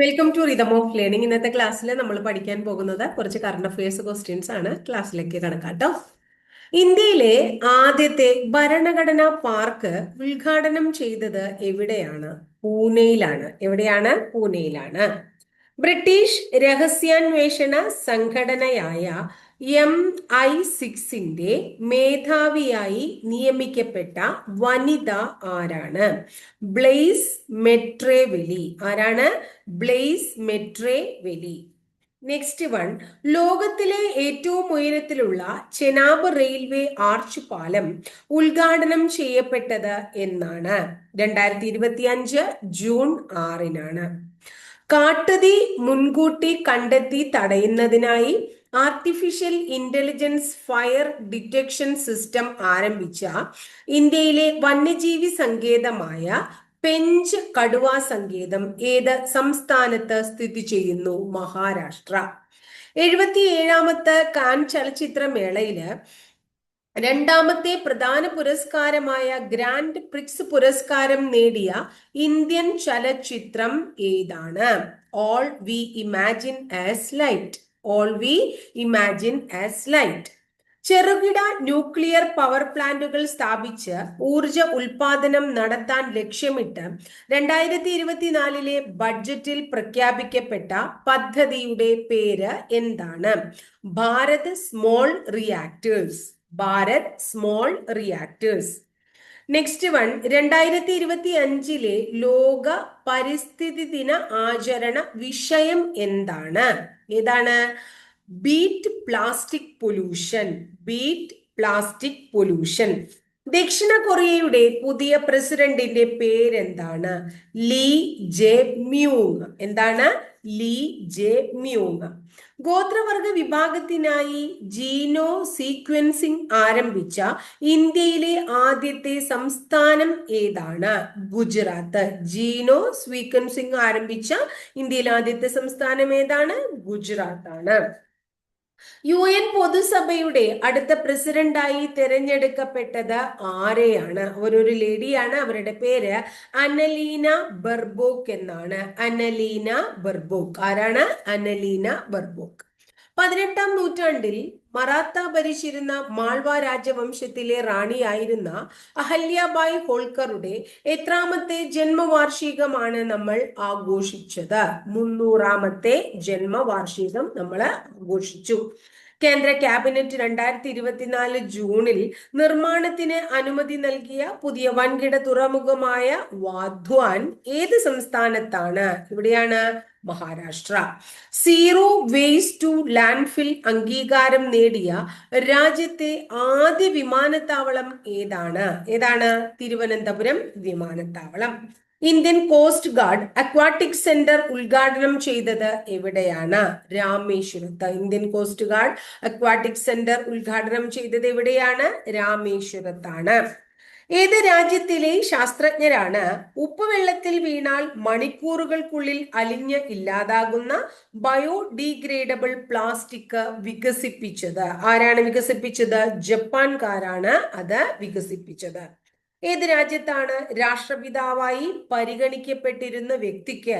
Welcome to rhythm of learning ഇന്നത്തെ ക്ലാസ്സിൽ നമ്മൾ പഠിക്കാൻ പോകുന്നത് കുറച്ച് കറണ്ട് അഫയേഴ്സ് ക്വസ്റ്റ്യൻസ് ആണ്. ക്ലാസ്സിലേക്ക് കണക്കാട്ടോ ഇന്ത്യയിലെ ആദ്യത്തെ ഭരണഘടനാ പാർക്ക് ഉദ്ഘാടനം ചെയ്തത് എവിടെയാണ്? പൂനെയിലാണ്. എവിടെയാണ്? പൂനെയിലാണ്. ബ്രിട്ടീഷ് രഹസ്യാന്വേഷണ സംഘടനയായ എം ഐ സിക്സിന്റെ മേധാവിയായി നിയമിക്കപ്പെട്ട വനിത ആരാണ്? Blaise Metreweli. ആരാണ്? Blaise Metreweli. നെക്സ്റ്റ് വൺ ലോകത്തിലെ ഏറ്റവും ഉയരത്തിലുള്ള ചെനാബ് റെയിൽവേ ആർച്ച് പാലം ഉദ്ഘാടനം ചെയ്യപ്പെട്ടത് എന്നാണ്. രണ്ടായിരത്തി ഇരുപത്തി അഞ്ച് ജൂൺ ആറിനാണ്. കാട്ടുതീ മുൻകൂട്ടി കണ്ടെത്തി തടയുന്നതിനായി artificial intelligence fire detection system ആരംഭിച്ച ഇന്ത്യയിലെ വന്യജീവി സങ്കേതമായ പെഞ്ച് കടുവ സങ്കേതം ഏത് സംസ്ഥാനത്ത് സ്ഥിതി ചെയ്യുന്നു? മഹാരാഷ്ട്ര. എഴുപത്തിയേഴാമത്തെ കാൻ ചലച്ചിത്രമേളയിൽ രണ്ടാമത്തെ പ്രധാന പുരസ്കാരമായ ഗ്രാൻഡ് പ്രിക്സ് പുരസ്കാരം നേടിയ ഇന്ത്യൻ ചലച്ചിത്രം ഏതാണ്? All we imagine as light all we imagine as light ചെറുകിട ന്യൂക്ലിയർ പവർ പ്ലാന്റുകൾ സ്ഥാപിച്ച് ഊർജ ഉൽപാദനം നടത്താൻ ലക്ഷ്യമിട്ട് രണ്ടായിരത്തി ഇരുപത്തിനാലിലെ ബഡ്ജറ്റിൽ പ്രഖ്യാപിക്കപ്പെട്ട പദ്ധതിയുടെ പേര് എന്താണ്? Bharat small reactors. Bharat small reactors. Next one രണ്ടായിരത്തി ഇരുപത്തി അഞ്ചിലെ ലോക പരിസ്ഥിതി ദിന ആചരണ വിഷയം എന്താണ്? ഏതാണ്? Beat plastic pollution beat plastic pollution. ദക്ഷിണ കൊറിയയുടെ പുതിയ പ്രസിഡന്റിന്റെ പേരെന്താണ്? Lee Jae Myung. എന്താണ്? Lee Jae Myung. ഗോത്രവർഗ വിഭാഗത്തിനായി ജീനോ സീക്വൻസിംഗ് ആരംഭിച്ച ഇന്ത്യയിലെ ആദ്യത്തെ സംസ്ഥാനം ഏതാണ്? ഗുജറാത്ത്. ജീനോ സീക്വൻസിംഗ് ആരംഭിച്ച ഇന്ത്യയിലെ ആദ്യത്തെ സംസ്ഥാനം ഏതാണ്? ഗുജറാത്ത് ആണ് യു എൻ പൊതുസഭയുടെ അടുത്ത പ്രസിഡന്റായി തിരഞ്ഞെടുക്കപ്പെട്ടത് ആരെയാണ്? അവരൊരു ലേഡിയാണ് അവരുടെ പേര് അനലീന ബർബോക്ക് എന്നാണ്. അനലീന ബർബോക്ക്. ആരാണ്? അനലീന ബർബോക്ക്. പതിനെട്ടാം നൂറ്റാണ്ടിൽ മറാത്ത ഭരിച്ചിരുന്ന മാൾവ രാജവംശത്തിലെ റാണിയായിരുന്ന അഹല്യാബായ് ഹോൾക്കറുടെ എത്രാമത്തെ ജന്മവാർഷികമാണ് നമ്മൾ ആഘോഷിച്ചത്? മുന്നൂറാമത്തെ ജന്മവാർഷികം നമ്മൾ ആഘോഷിച്ചു. കേന്ദ്ര ക്യാബിനറ്റ് രണ്ടായിരത്തി ഇരുപത്തിനാല് ജൂണിൽ നിർമ്മാണത്തിന് അനുമതി നൽകിയ പുതിയ വൻകിട തുറമുഖമായ വാധ്വാൻ ഏത് സംസ്ഥാനത്താണ്? ഇവിടെയാണ് Maharashtra. Zero waste to landfill അംഗീകാരം നേടിയ രാജ്യത്തെ ആദ്യ വിമാനത്താവളം ഏതാണ്? ഏതാണ്? തിരുവനന്തപുരം വിമാനത്താവളം. Indian coast guard aquatic centre ഉദ്ഘാടനം ചെയ്തത് എവിടെയാണ്? രാമേശ്വരത്ത് Indian coast guard aquatic centre ഉദ്ഘാടനം ചെയ്തത് എവിടെയാണ്? രാമേശ്വരത്താണ്. ഏത് രാജ്യത്തിലെ ശാസ്ത്രജ്ഞരാണ് ഉപ്പുവെള്ളത്തിൽ വീണാൽ മണിക്കൂറുകൾക്കുള്ളിൽ അലിഞ്ഞ് ഇല്ലാതാകുന്ന ബയോഡീഗ്രേഡബിൾ പ്ലാസ്റ്റിക് വികസിപ്പിച്ചത്? ആരാണ് വികസിപ്പിച്ചത്? ജപ്പാൻകാരാണ് അത് വികസിപ്പിച്ചത്. ഏത് രാജ്യത്താണ് രാഷ്ട്രപിതാവായി പരിഗണിക്കപ്പെട്ടിരുന്ന വ്യക്തിക്ക്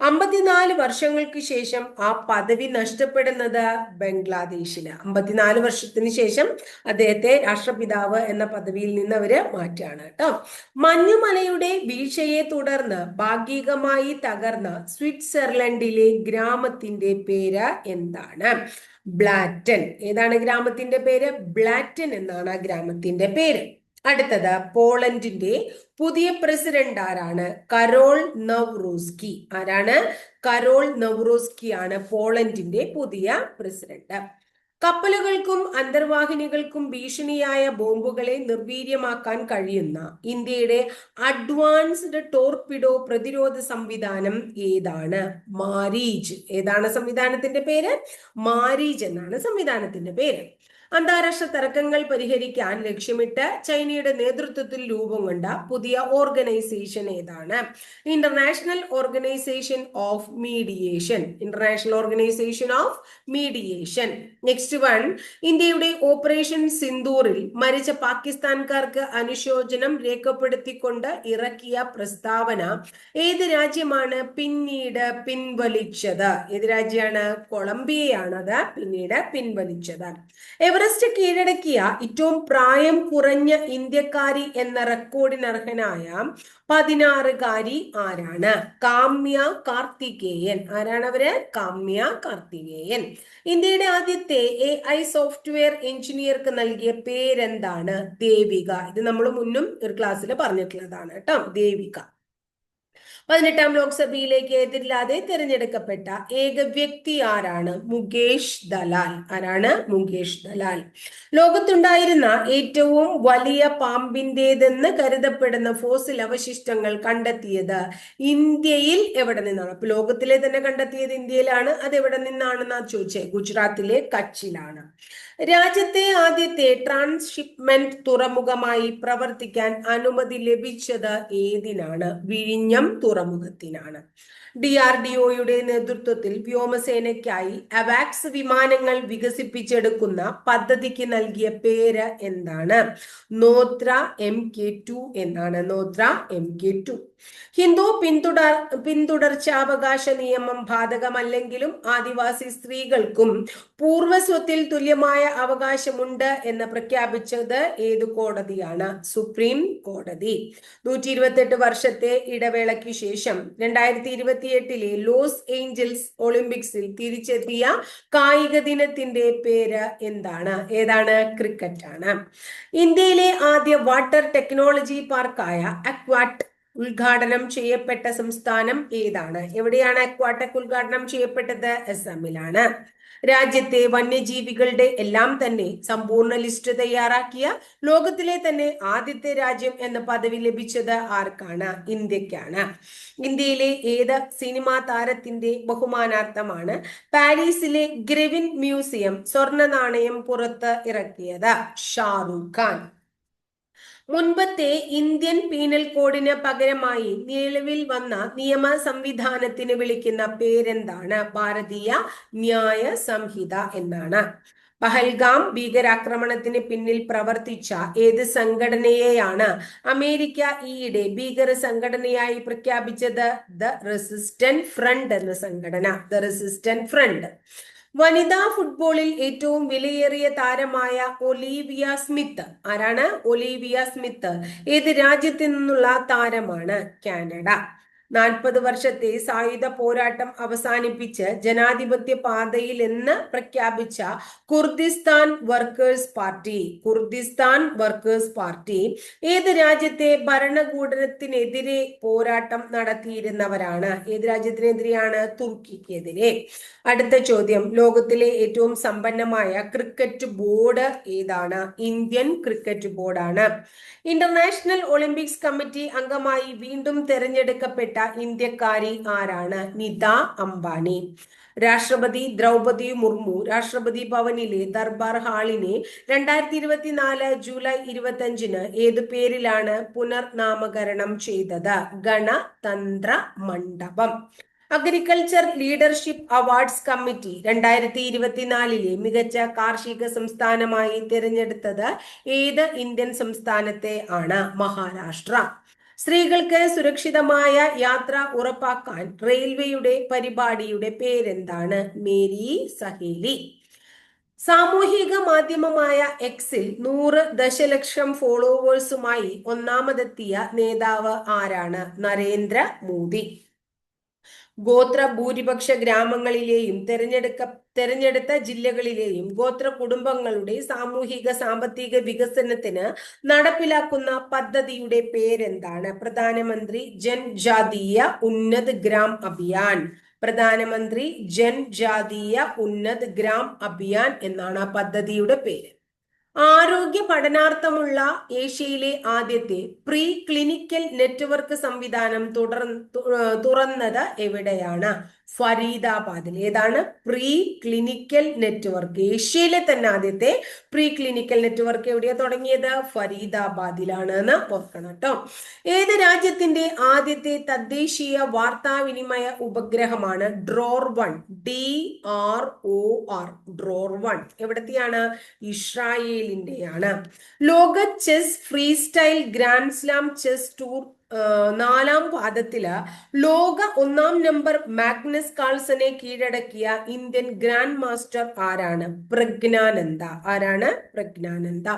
അമ്പത്തിനാല് വർഷങ്ങൾക്ക് ശേഷം ആ പദവി നഷ്ടപ്പെടുന്നത് ബംഗ്ലാദേശിൽ. അമ്പത്തിനാല് വർഷത്തിന് ശേഷം അദ്ദേഹത്തെ രാഷ്ട്രപിതാവ് എന്ന പദവിയിൽ നിന്ന് അവർ മാറ്റുകയാണ് കേട്ടോ. മഞ്ഞുമലയുടെ വീഴ്ചയെ തുടർന്ന് ഭാഗികമായി തകർന്ന സ്വിറ്റ്സർലൻഡിലെ ഗ്രാമത്തിന്റെ പേര് എന്താണ്? ബ്ലാറ്റൻ. ഏതാണ് ഗ്രാമത്തിന്റെ പേര്? ബ്ലാറ്റൻ എന്നാണ് ആ ഗ്രാമത്തിന്റെ പേര്. അടുത്തത് പോളണ്ടിന്റെ പുതിയ പ്രസിഡന്റ് ആരാണ്? കരോൾ നവ്റോസ്കി ആരാണ്? കരോൾ നവ്റോസ്കി ആണ് പോളണ്ടിന്റെ പുതിയ പ്രസിഡന്റ്. കപ്പലുകൾക്കും അന്തർവാഹിനികൾക്കും ഭീഷണിയായ ബോംബുകളെ നിർവീര്യമാക്കാൻ കഴിയുന്ന ഇന്ത്യയുടെ അഡ്വാൻസ്ഡ് ടോർപിഡോ പ്രതിരോധ സംവിധാനം ഏതാണ്? മാരീജ്. ഏതാണ് സംവിധാനത്തിന്റെ പേര്? മാരീജ് എന്നാണ് സംവിധാനത്തിന്റെ പേര്. അന്താരാഷ്ട്ര തർക്കങ്ങൾ പരിഹരിക്കാൻ ലക്ഷ്യമിട്ട് ചൈനയുടെ നേതൃത്വത്തിൽ രൂപം കൊണ്ട പുതിയ ഓർഗനൈസേഷൻ ഏതാണ്? International organisation of mediation international organisation of mediation next one ഇന്ത്യയുടെ ഓപ്പറേഷൻ സിന്ദൂറിൽ മരിച്ച പാകിസ്ഥാൻകാർക്ക് അനുശോചനം രേഖപ്പെടുത്തിക്കൊണ്ട് ഇറക്കിയ പ്രസ്താവന ഏത് രാജ്യമാണ് പിന്നീട് പിൻവലിച്ചത്? ഏത് രാജ്യമാണ്? കൊളംബിയയാണത്. പിന്നീട് പിൻവലിച്ചത്. എവറസ്റ്റ് കീഴടക്കിയ ഏറ്റവും പ്രായം കുറഞ്ഞ ഇന്ത്യക്കാരി എന്ന റെക്കോർഡിനർഹനായ പതിനാറുകാരി ആരാണ്? കാമ്യ കാർത്തികേയൻ. ആരാണ് അവർ? കാമ്യ കാർത്തികേയൻ. ഇന്ത്യയുടെ ആദ്യത്തെ എ ഐ സോഫ്റ്റ്വെയർ എഞ്ചിനീയർക്ക് നൽകിയ പേരെന്താണ്? ദേവിക. ഇത് നമ്മൾ മുന്നും ഒരു ക്ലാസ്സിൽ പറഞ്ഞിട്ടുള്ളതാണ് കേട്ടോ. ദേവിക. പതിനെട്ടാം ലോക്സഭയിലേക്ക് എതിരില്ലാതെ തിരഞ്ഞെടുക്കപ്പെട്ട ഏക വ്യക്തി ആരാണ്? മുകേഷ് ദലാൽ. ആരാണ്? മുകേഷ് ദലാൽ. ലോകത്തുണ്ടായിരുന്ന ഏറ്റവും വലിയ പാമ്പിന്റെതെന്ന് കരുതപ്പെടുന്ന ഫോസിൽ അവശിഷ്ടങ്ങൾ കണ്ടെത്തിയത് ഇന്ത്യയിൽ എവിടെ നിന്നാണ്? അപ്പൊ ലോകത്തിലെ തന്നെ കണ്ടെത്തിയത് ഇന്ത്യയിലാണ്. അത് എവിടെ നിന്നാണെന്നാ ചോദിച്ചേ? ഗുജറാത്തിലെ കച്ചിലാണ്. രാജ്യത്തെ ആദ്യത്തെ ട്രാൻസ്ഷിപ്മെന്റ് തുറമുഖമായി പ്രവർത്തിക്കാൻ അനുമതി ലഭിച്ചത് ഏതിനാണ്? വിഴിഞ്ഞം തുറമുഖത്തിനാണ് ഡി ആർ ഡി ഒയുടെ നേതൃത്വത്തിൽ വ്യോമസേനയ്ക്കായി അവാക്സ് വിമാനങ്ങൾ വികസിപ്പിച്ചെടുക്കുന്ന പദ്ധതിക്ക് നൽകിയ പേര് എന്താണ്? നോത്ര എം കെ ടു എന്നാണ്. നോത്ര എം കെ ടു ഹിന്ദു പിന്തുടർ പിന്തുടർച്ചാവകാശ നിയമം ബാധകമല്ലെങ്കിലും ആദിവാസി സ്ത്രീകൾക്കും പൂർവസ്വത്തിൽ തുല്യമായ അവകാശമുണ്ട് എന്ന് പ്രഖ്യാപിച്ചത് ഏത് കോടതിയാണ്? സുപ്രീം കോടതി. നൂറ്റി ഇരുപത്തെട്ട് വർഷത്തെ ഇടവേളയ്ക്ക് ശേഷം രണ്ടായിരത്തി ഇരുപത്തിയെട്ടിലെ ലോസ് ഏഞ്ചൽസ് ഒളിമ്പിക്സിൽ തിരിച്ചെത്തിയ കായിക ദിനത്തിന്റെ പേര് എന്താണ്? ഏതാണ്? ക്രിക്കറ്റ് ആണ് ഇന്ത്യയിലെ ആദ്യ വാട്ടർ ടെക്നോളജി പാർക്കായ അക്വാട്ട് ഉദ്ഘാടനം ചെയ്യപ്പെട്ട സംസ്ഥാനം ഏതാണ്? എവിടെയാണ് അക്വാട്ടക് ഉദ്ഘാടനം ചെയ്യപ്പെട്ടത്? അസമിലാണ്. രാജ്യത്തെ വന്യജീവികളുടെ എല്ലാം തന്നെ സമ്പൂർണ ലിസ്റ്റ് തയ്യാറാക്കിയ ലോകത്തിലെ തന്നെ ആദ്യത്തെ രാജ്യം എന്ന പദവി ലഭിച്ചത് ആർക്കാണ്? ഇന്ത്യക്കാണ്. ഇന്ത്യയിലെ ഏത് സിനിമാ താരത്തിന്റെ ബഹുമാനാർത്ഥമാണ് പാരീസിലെ ഗ്രെവിൻ മ്യൂസിയം സ്വർണ നാണയം പുറത്ത് ഇറക്കിയത്? ഷാറൂഖ് ഖാൻ. മുൻപത്തെ ഇന്ത്യൻ പീനൽ കോഡിന് പകരമായി നിലവിൽ വന്ന നിയമ സംവിധാനത്തിന് വിളിക്കുന്ന പേരെന്താണ്? ഭാരതീയ ന്യായ സംഹിത എന്നാണ്. പഹൽഗാം ഭീകരാക്രമണത്തിന് പിന്നിൽ പ്രവർത്തിച്ച ഏത് സംഘടനയെയാണ് അമേരിക്ക ഈയിടെ ഭീകര സംഘടനയായി പ്രഖ്യാപിച്ചത്? ദ റെസിസ്റ്റന്റ് ഫ്രണ്ട് എന്ന സംഘടന. The resistant front. വനിതാ ഫുട്ബോളിൽ ഏറ്റവും വിലയേറിയ താരമായ ഒലീവിയ സ്മിത്ത്. ആരാണ്? Olivia Smith. ഏത് രാജ്യത്തു നിന്നുള്ള താരമാണ് കാനഡ? നാൽപ്പത് വർഷത്തെ സായുധ പോരാട്ടം അവസാനിപ്പിച്ച് ജനാധിപത്യ പാതയിൽ എന്ന് പ്രഖ്യാപിച്ച Kurdistan workers party Kurdistan workers party ഏത് രാജ്യത്തെ ഭരണകൂടത്തിനെതിരെ പോരാട്ടം നടത്തിയിരുന്നവരാണ്? ഏത് രാജ്യത്തിനെതിരെയാണ്? തുർക്കിക്കെതിരെ. അടുത്ത ചോദ്യം. ലോകത്തിലെ ഏറ്റവും സമ്പന്നമായ ക്രിക്കറ്റ് ബോർഡ് ഏതാണ്? ഇന്ത്യൻ ക്രിക്കറ്റ് ബോർഡാണ്. ഇന്റർനാഷണൽ ഒളിമ്പിക്സ് കമ്മിറ്റി അംഗമായി വീണ്ടും തെരഞ്ഞെടുക്കപ്പെട്ട ഇന്ത്യക്കാരി ആരാണ്? നിത അംബാനി. രാഷ്ട്രപതി ദ്രൗപതി മുർമു രാഷ്ട്രപതി ഭവനിലെ ദർബാർ ഹാളിനെ രണ്ടായിരത്തി ഇരുപത്തിനാല് ജൂലൈ ഇരുപത്തഞ്ചിന് ഏത് പേരിലാണ് പുനർനാമകരണം ചെയ്തത്? ഗണതന്ത്ര മണ്ഡപം. അഗ്രികൾച്ചർ ലീഡർഷിപ്പ് അവാർഡ്സ് കമ്മിറ്റി രണ്ടായിരത്തി ഇരുപത്തിനാലിലെ മികച്ച കാർഷിക സംസ്ഥാനമായി തിരഞ്ഞെടുത്തത് ഏത് ഇന്ത്യൻ സംസ്ഥാനത്തെ ആണ്? മഹാരാഷ്ട്ര. സ്ത്രീകൾക്ക് സുരക്ഷിതമായ യാത്ര ഉറപ്പാക്കാൻ റെയിൽവേയുടെ പരിപാടിയുടെ പേരെന്താണ്? മേരി സഹേലി. സാമൂഹിക മാധ്യമമായ എക്സിൽ നൂറ് ദശലക്ഷം ഫോളോവേഴ്സുമായി ഒന്നാമതെത്തിയ നേതാവ് ആരാണ്? നരേന്ദ്ര മോദി. ഗോത്ര ഭൂരിപക്ഷ ഗ്രാമങ്ങളിലെയും തെരഞ്ഞെടുക്ക തെരഞ്ഞെടുത്ത ജില്ലകളിലെയും ഗോത്ര കുടുംബങ്ങളുടെ സാമൂഹിക സാമ്പത്തിക വികസനത്തിന് നടപ്പിലാക്കുന്ന പദ്ധതിയുടെ പേരെന്താണ്? പ്രധാനമന്ത്രി ജൻജാതീയ ഉന്നത് ഗ്രാം അഭിയാൻ. പ്രധാനമന്ത്രി ജൻജാതീയ ഉന്നത് ഗ്രാം അഭിയാൻ എന്നാണ് ആ പദ്ധതിയുടെ പേര്. ആരോഗ്യ പഠനാർത്ഥമുള്ള ഏഷ്യയിലെ ആദ്യത്തെ പ്രീ ക്ലിനിക്കൽ നെറ്റ്വർക്ക് സംവിധാനം തുടർ തുറന്നത് എവിടെയാണ്? ഫരീദാബാദിൽ. ഏതാണ്? പ്രീ ക്ലിനിക്കൽ നെറ്റ്വർക്ക് ഏഷ്യയിലെ തന്നെ ആദ്യത്തെ പ്രീ ക്ലിനിക്കൽ നെറ്റ്വർക്ക് എവിടെയാ തുടങ്ങിയത്? ഫരീദാബാദിലാണ് എന്ന് ഓർക്കണം കേട്ടോ. ഏത് രാജ്യത്തിന്റെ ആദ്യത്തെ തദ്ദേശീയ വാർത്താവിനിമയ ഉപഗ്രഹമാണ് Dror one? D R O R Dror one. എവിടത്തെയാണ്? ഇസ്രായേലിന്റെയാണ് ലോക chess freestyle grand slam chess tour നാലാം പാദത്തിൽ ലോക ഒന്നാം നമ്പർ മാഗ്നസ് കാൾസനെ കീഴടക്കിയ ഇന്ത്യൻ ഗ്രാൻഡ് മാസ്റ്റർ ആരാണ്? പ്രജ്ഞാനന്ദ. ആരാണ്? പ്രജ്ഞാനന്ദ.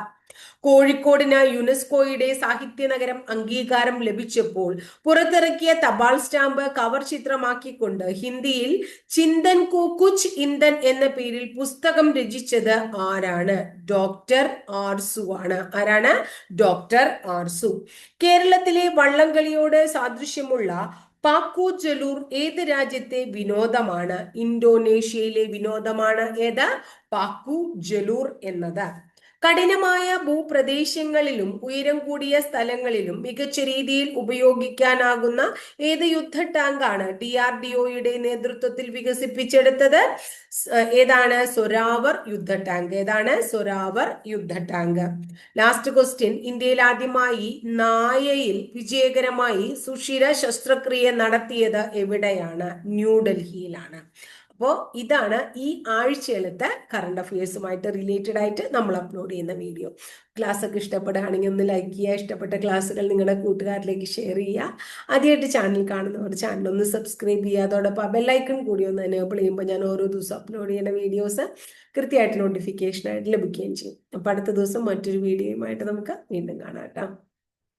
കോഴിക്കോടിന് യുനെസ്കോയുടെ സാഹിത്യ നഗരം അംഗീകാരം ലഭിച്ചപ്പോൾ പുറത്തിറക്കിയ തപാൽ സ്റ്റാമ്പ് കവർ ചിത്രമാക്കിക്കൊണ്ട് ഹിന്ദിയിൽ ചിന്തൻ കു കുച്ച് ഇന്ദൻ എന്ന പേരിൽ പുസ്തകം രചിച്ചത് ആരാണ്? ഡോക്ടർ ആർസു ആണ്. ആരാണ്? ഡോക്ടർ ആർസു. കേരളത്തിലെ വള്ളംകളിയോട് സാദൃശ്യമുള്ള പാക്കു ജലൂർ ഏത് രാജ്യത്തെ വിനോദമാണ്? ഇന്തോനേഷ്യയിലെ വിനോദമാണ് ഏത്? പാക്കു ജലൂർ എന്നത്. കഠിനമായ ഭൂപ്രദേശങ്ങളിലും ഉയരം കൂടിയ സ്ഥലങ്ങളിലും മികച്ച രീതിയിൽ ഉപയോഗിക്കാനാകുന്ന ഏത് യുദ്ധ ടാങ്കാണ് ഡി ആർ ഡി ഒയുടെ നേതൃത്വത്തിൽ വികസിപ്പിച്ചെടുത്തത്? ഏതാണ്? സൊരാവർ യുദ്ധ ടാങ്ക്. ഏതാണ്? സൊരാവർ യുദ്ധ ടാങ്ക്. ലാസ്റ്റ് ക്വസ്റ്റ്യൻ ഇന്ത്യയിൽ ആദ്യമായി നായയിൽ വിജയകരമായി സുഷിര ശസ്ത്രക്രിയ നടത്തിയത് എവിടെയാണ്? ന്യൂഡൽഹിയിലാണ് അപ്പോൾ ഇതാണ് ഈ ആഴ്ചയിലത്തെ കറണ്ട് അഫയേഴ്സുമായിട്ട് റിലേറ്റഡ് ആയിട്ട് നമ്മൾ അപ്ലോഡ് ചെയ്യുന്ന വീഡിയോ ക്ലാസ് ഒക്കെ ഇഷ്ടപ്പെടുകയാണെങ്കിൽ ഒന്ന് ലൈക്ക് ചെയ്യുക. ഇഷ്ടപ്പെട്ട ക്ലാസ്സുകൾ നിങ്ങളുടെ കൂട്ടുകാരിലേക്ക് ഷെയർ ചെയ്യുക. ആദ്യമായിട്ട് ചാനൽ കാണുന്നവർ ചാനൽ ഒന്ന് സബ്സ്ക്രൈബ് ചെയ്യുക. അതോടൊപ്പം ബെല്ലൈക്കൺ കൂടി ഒന്ന് എനേബിൾ ചെയ്യുമ്പോൾ ഞാൻ ഓരോ ദിവസം അപ്ലോഡ് ചെയ്യുന്ന വീഡിയോസ് കൃത്യമായിട്ട് നോട്ടിഫിക്കേഷനായിട്ട് ലഭിക്കുകയും ചെയ്യും. അപ്പോൾ അടുത്ത ദിവസം മറ്റൊരു വീഡിയോയുമായിട്ട് നമുക്ക് വീണ്ടും കാണാം കേട്ടോ.